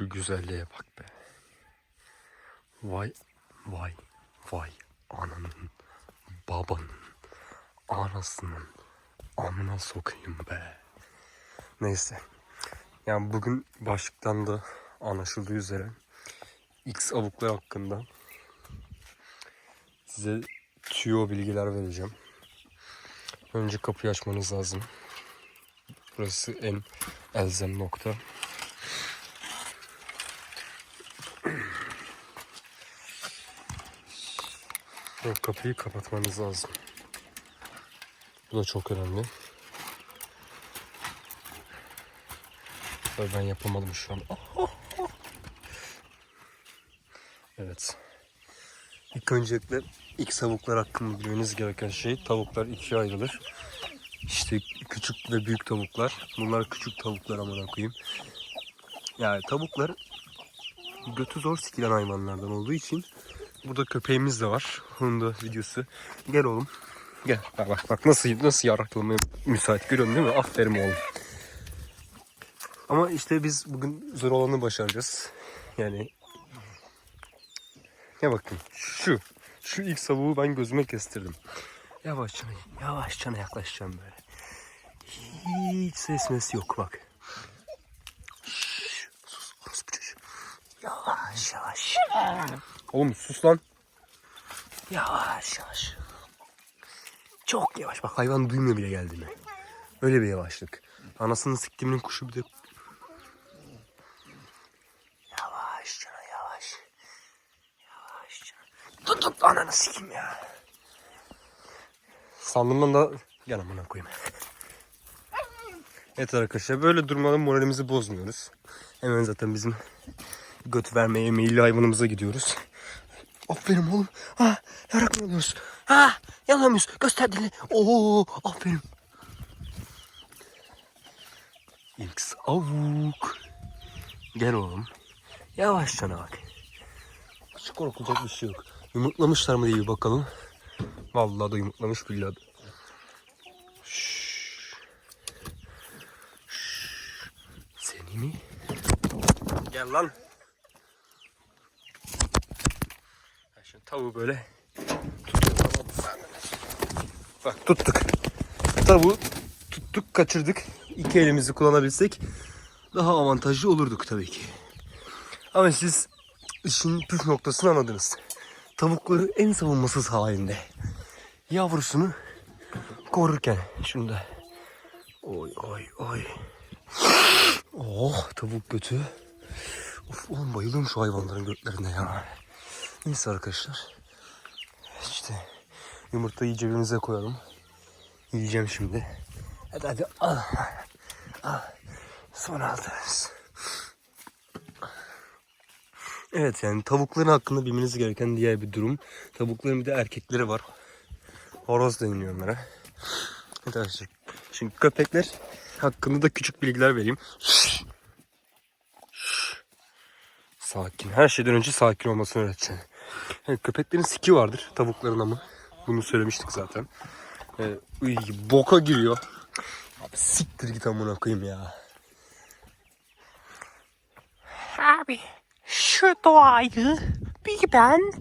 Şu güzelliğe bak be. Vay vay vay ananın babanın anasının amına sokayım be. Neyse. Yani bugün başlıktan da anlaşıldığı üzere X avuklar hakkında size tüyo bilgiler vereceğim. Önce kapıyı açmanız lazım. Burası en elzem nokta. O kapıyı kapatmanız lazım. Bu da çok önemli. Ben yapamadım şu an. Evet. İlk öncelikle ilk tavuklar hakkında bilmeniz gereken şey tavuklar ikiye ayrılır. İşte küçük ve büyük tavuklar. Bunlar küçük tavuklar amına koyayım. Yani tavuklar götü zor sikilen hayvanlardan olduğu için burada köpeğimiz de var. Onun da videosu. Gel oğlum. Gel. Bak bak, bak nasıl nasıl yaraklamaya müsait görüyorsun değil mi? Aferin oğlum. Ama işte biz bugün zor olanı başaracağız. Yani ya bakın şu şu ilk savuğu ben gözüme kestirdim. Yavaşça yavaşça yaklaşacağım böyle. Hiç ses mes yok bak. Şşş, sus orospu çocuğu. Yavaş yavaş. Oğlum sus lan. Yavaş yavaş. Çok yavaş. Bak hayvan duymuyor bile geldiğini. Öyle bir yavaşlık. Anasını siktiğimin kuşu bir de... Yavaş cana yavaş. Yavaş cana. Tut tut ananı sikim ya. Sandığımdan da gel amına koyayım. Evet arkadaşlar böyle durmadan moralimizi bozmuyoruz. Hemen zaten bizim göt vermeye meyilli hayvanımıza gidiyoruz. Aferin oğlum. Ha, yaraklanıyoruz. Ha, yalamıyoruz. Göster dili. Oo, aferin. X avuk. Gel oğlum. Yavaşça bak. Hiç korkulacak bir şey yok. Yumurtlamışlar mı diye bir bakalım. Vallahi da yumurtlamış billahi. Şşş. Şşş. Seni mi? Gel lan. Ha, Şimdi tavuğu böyle. Bak tuttuk. Tavuğu tuttuk kaçırdık. İki elimizi kullanabilsek daha avantajlı olurduk tabii ki. Ama siz işin püf noktasını anladınız. Tavukları en savunmasız halinde. Yavrusunu korurken şunda. Oy oy oy. Oh tavuk götü. Of oğlum bayılıyorum şu hayvanların götlerine ya. Neyse arkadaşlar. İşte yumurtayı cebimize koyalım. Yiyeceğim şimdi. Hadi hadi al. Al. Sonra alırız. Evet yani tavukların hakkında bilmeniz gereken diğer bir durum. Tavukların bir de erkekleri var. Horoz deniliyor onlara. Evet arkadaşlar. Şimdi köpekler hakkında da küçük bilgiler vereyim. Sakin. Her şeyden önce sakin olmasını öğreteceğim. Evet, köpeklerin siki vardır. Tavukların ama. Bunu söylemiştik zaten. Ee, uy, boka giriyor. Abi siktir git amına koyayım ya. Abi şu doğayı bir ben